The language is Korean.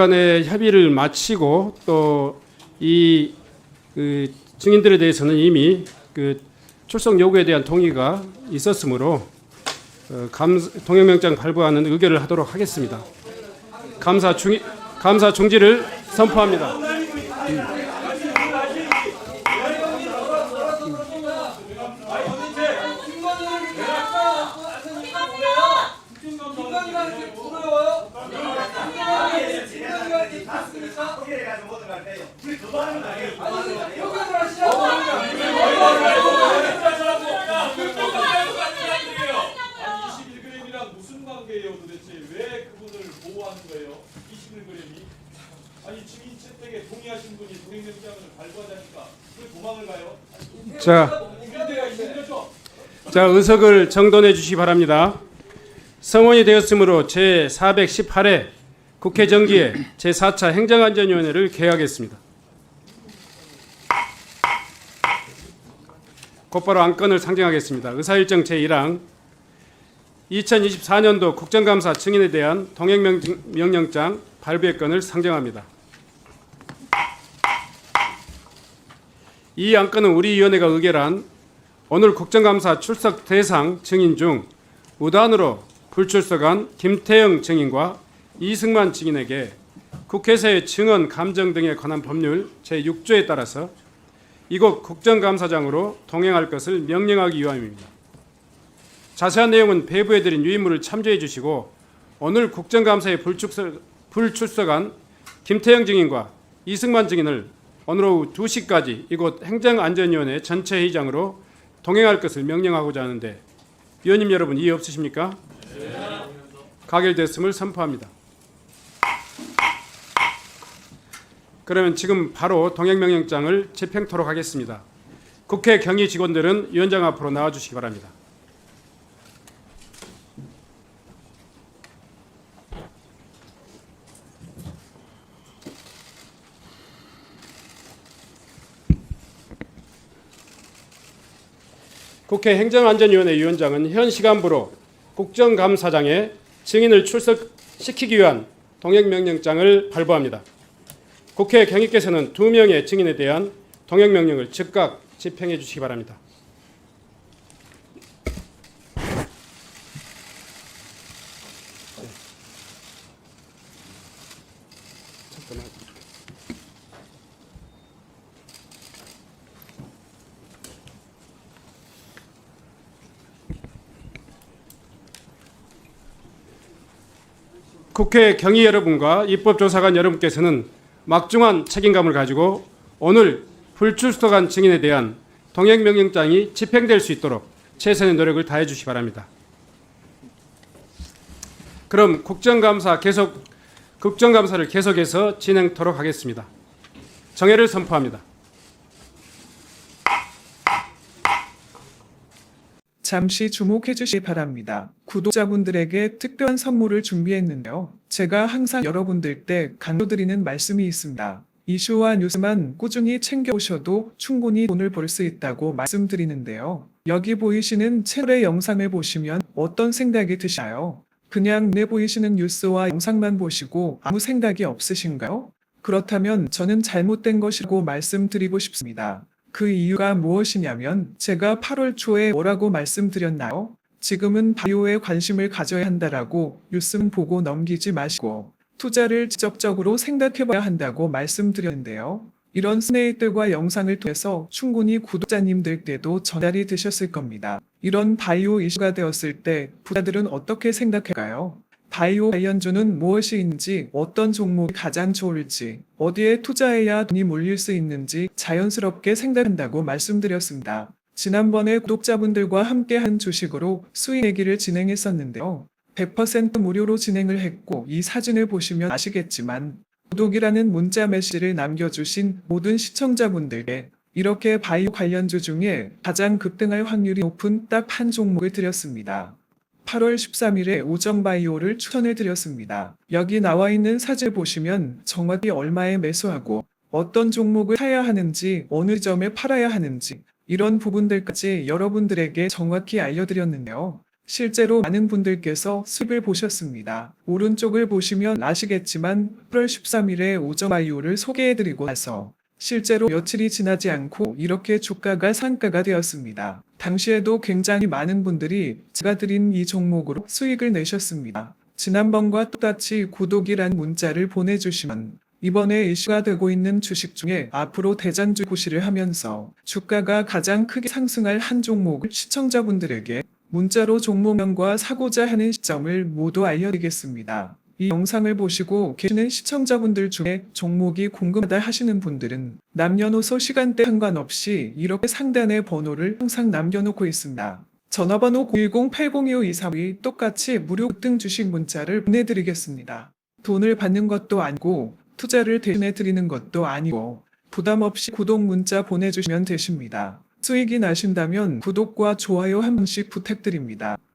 간의 협의를 마치고 또이 그 증인들에 대해서는 이미 그 출석 요구에 대한 동의가 있었으므로 어, 감, 동행명장 발부하는 의결을 하도록 하겠습니다. 감사 중 감사 중지를 선포합니다. 아니 21g이랑 무슨 관계예요 도대체 왜 그분을 보호하는 거예요 21g이 아니 증인 채택에 동의하신 분이 동행명장을 발부하 자, 자 의석을 정돈해 주시기 바랍니다. 성원이 되었으므로 제 418회 국회 정기회 제 4차 행정안전위원회를 개하겠습니다. 곧바로 안건을 상정하겠습니다. 의사일정 제1항 2024년도 국정감사 증인에 대한 동행명령장 발부의 건을 상정합니다. 이 안건은 우리 위원회가 의결한 오늘 국정감사 출석 대상 증인 중 무단으로 불출석한 김태영 증인과 이승만 증인에게 국회에서의 증언 감정 등에 관한 법률 제6조에 따라서 이곳 국정감사장으로 동행할 것을 명령하기 위함입니다. 자세한 내용은 배부해드린 유인물을 참조해 주시고 오늘 국정감사에 불출석, 불출석 한 김태영 증인과 이승만 증인을 오늘 오후 2시까지 이곳 행정안전위원회 전체 회의장으로 동행할 것을 명령하고자 하는데 위원님 여러분 이해 없으십니까? 가결됐음을 선포합니다. 그러면 지금 바로 동행명령장을 집행토록 하겠습니다. 국회 경위 직원들은 위원장 앞으로 나와 주시기 바랍니다. 국회 행정안전위원회 위원장은 현 시간부로 국정감사장에 증인을 출석시키기 위한 동행명령장을 발부합니다. 국회 경위께서는 두 명의 증인에 대한 동행 명령을 즉각 집행해 주시기 바랍니다. 국회 경위 여러분과 입법조사관 여러분께서는 막중한 책임감을 가지고 오늘 불출석한 증인에 대한 동행명령장이 집행될 수 있도록 최선의 노력을 다해 주시기 바랍니다. 그럼 국정감사 계속 국정감사를 계속해서 진행토록 하겠습니다. 정회를 선포합니다. 잠시 주목해 주시기 바랍니다. 구독자분들에게 특별한 선물을 준비했는데요. 제가 항상 여러분들 때 강조드리는 말씀이 있습니다. 이슈와 뉴스만 꾸준히 챙겨오셔도 충분히 돈을 벌 수 있다고 말씀드리는데요. 여기 보이시는 채널의 영상을 보시면 어떤 생각이 드시나요? 그냥 내 보이시는 뉴스와 영상만 보시고 아무 생각이 없으신가요? 그렇다면 저는 잘못된 것이라고 말씀드리고 싶습니다. 그 이유가 무엇이냐면 제가 8월 초에 뭐라고 말씀드렸나요? 지금은 바이오에 관심을 가져야 한다라고 뉴스만 보고 넘기지 마시고 투자를 지적적으로 생각해봐야 한다고 말씀드렸는데요. 이런 스네이들과 영상을 통해서 충분히 구독자님들께도 전달이 되셨을 겁니다. 이런 바이오 이슈가 되었을 때 부자들은 어떻게 생각할까요? 바이오 관련주는 무엇인지, 어떤 종목이 가장 좋을지, 어디에 투자해야 돈이 몰릴 수 있는지 자연스럽게 생각한다고 말씀드렸습니다. 지난번에 구독자분들과 함께 한 주식으로 수익 내기를 진행했었는데요. 100% 무료로 진행을 했고 이 사진을 보시면 아시겠지만 구독이라는 문자 메시지를 남겨주신 모든 시청자분들께 이렇게 바이오 관련주 중에 가장 급등할 확률이 높은 딱 한 종목을 드렸습니다. 8월 13일에 오정바이오를 추천해 드렸습니다. 여기 나와 있는 사진을 보시면 정확히 얼마에 매수하고 어떤 종목을 사야 하는지 어느 점에 팔아야 하는지 이런 부분들까지 여러분들에게 정확히 알려드렸는데요. 실제로 많은 분들께서 수익을 보셨습니다. 오른쪽을 보시면 아시겠지만 8월 13일에 오점 IO를 소개해드리고 나서 실제로 며칠이 지나지 않고 이렇게 주가가 상가가 되었습니다. 당시에도 굉장히 많은 분들이 제가 드린 이 종목으로 수익을 내셨습니다. 지난번과 똑같이 구독이란 문자를 보내주시면 이번에 이슈가 되고 있는 주식 중에 앞으로 대장주 고시를 하면서 주가가 가장 크게 상승할 한 종목을 시청자분들에게 문자로 종목명과 사고자 하는 시점을 모두 알려드리겠습니다. 이 영상을 보시고 계시는 시청자분들 중에 종목이 궁금하다 하시는 분들은 남녀노소 시간대 상관없이 이렇게 상단에 번호를 항상 남겨놓고 있습니다. 전화번호 010-802-5232 똑같이 무료 급등 주식 문자를 보내드리겠습니다. 돈을 받는 것도 아니고 투자를 대신해 드리는 것도 아니고 부담 없이 구독 문자 보내주시면 되십니다. 수익이 나신다면 구독과 좋아요 한 번씩 부탁드립니다.